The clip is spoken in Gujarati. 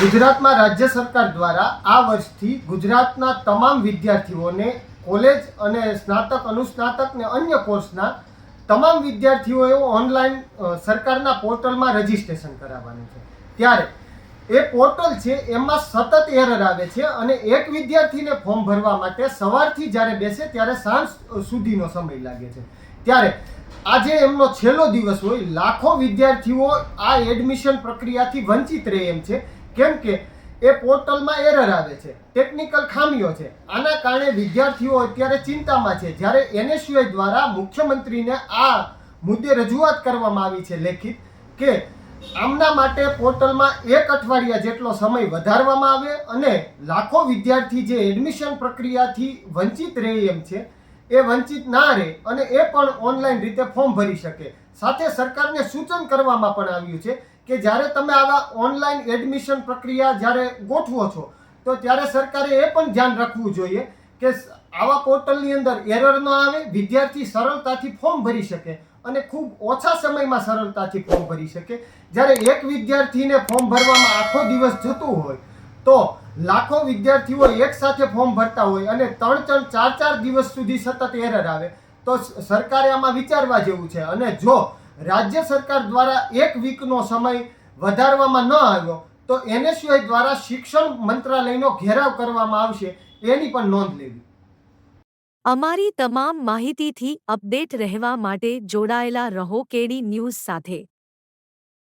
ગુજરાતમાં રાજ્ય સરકાર દ્વારા આ વર્ષથી ગુજરાતના તમામ વિદ્યાર્થીઓને કોલેજ અને સ્નાતક, અનુસ્નાતક ને અન્ય કોર્સના તમામ વિદ્યાર્થીઓએ ઓનલાઈન સરકારના પોર્ટલમાં રજીસ્ટ્રેશન કરાવવાનું છે. ત્યારે એ પોર્ટલ છે, એમાં સતત એરર આવે છે અને એક વિદ્યાર્થીને ફોર્મ ભરવા માટે સવારથી જ્યારે બેસે ત્યારે સાંજ સુધીનો સમય લાગે છે. ત્યારે આજે એમનો છેલ્લો દિવસ હોય, લાખો વિદ્યાર્થીઓ આ એડમિશન પ્રક્રિયાથી વંચિત રહે એમ છે. કેમ કે એ પોર્ટલમાં એરર આવે છે ટેકનિકલ ખામીઓ છે. આના કારણે વિદ્યાર્થીઓ અત્યારે ચિંતામાં છે. જ્યારે એનએસયુઆઈ દ્વારા મુખ્યમંત્રીને આ મુદ્દે રજૂઆત કરવામાં આવી છે લેખિત કે આમના માટે પોર્ટલમાં એક અઠવાડિયા જેટલો સમય વધારવામાં આવે અને લાખો વિદ્યાર્થી જે એડમિશન પ્રક્રિયાથી વંચિત રહે એમ છે, એ વંચિત ના રહે અને એ પણ ઓનલાઈન રીતે ફોર્મ ભરી શકે. સાથે સરકારને સૂચન કરવામાં પણ આવ્યું છે કે જ્યારે તમે આવા ઓનલાઈન એડમિશન પ્રક્રિયા જ્યારે ગોઠવો છો, તો ત્યારે સરકારે એ પણ ધ્યાન રાખવું જોઈએ કે આવા પોર્ટલની અંદર એરર ન આવે, વિદ્યાર્થી સરળતાથી ફોર્મ ભરી શકે અને ખૂબ ઓછા સમયમાં સરળતાથી ફોર્મ ભરી શકે. જ્યારે એક વિદ્યાર્થીને ફોર્મ ભરવામાં આખો દિવસ જતું હોય, તો લાખો વિદ્યાર્થીઓ એક સાથે ફોર્મ ભરતા હોય અને ત્રણ ત્રણ ચાર ચાર દિવસ સુધી સતત એરર આવે, તો સરકારે આમાં વિચારવા જેવું છે. અને જો રાજ્ય સરકાર દ્વારા એક વીકનો સમય વધારવામાં ન આવ્યો, તો એનએસયુઆઈ દ્વારા શિક્ષણ મંત્રાલયનો ઘેરાવ કરવામાં આવશે, એની પણ નોંધ લેવી. અમારી તમામ માહિતીથી અપડેટ રહેવા માટે જોડાયેલા રહો કેડી ન્યૂઝ સાથે.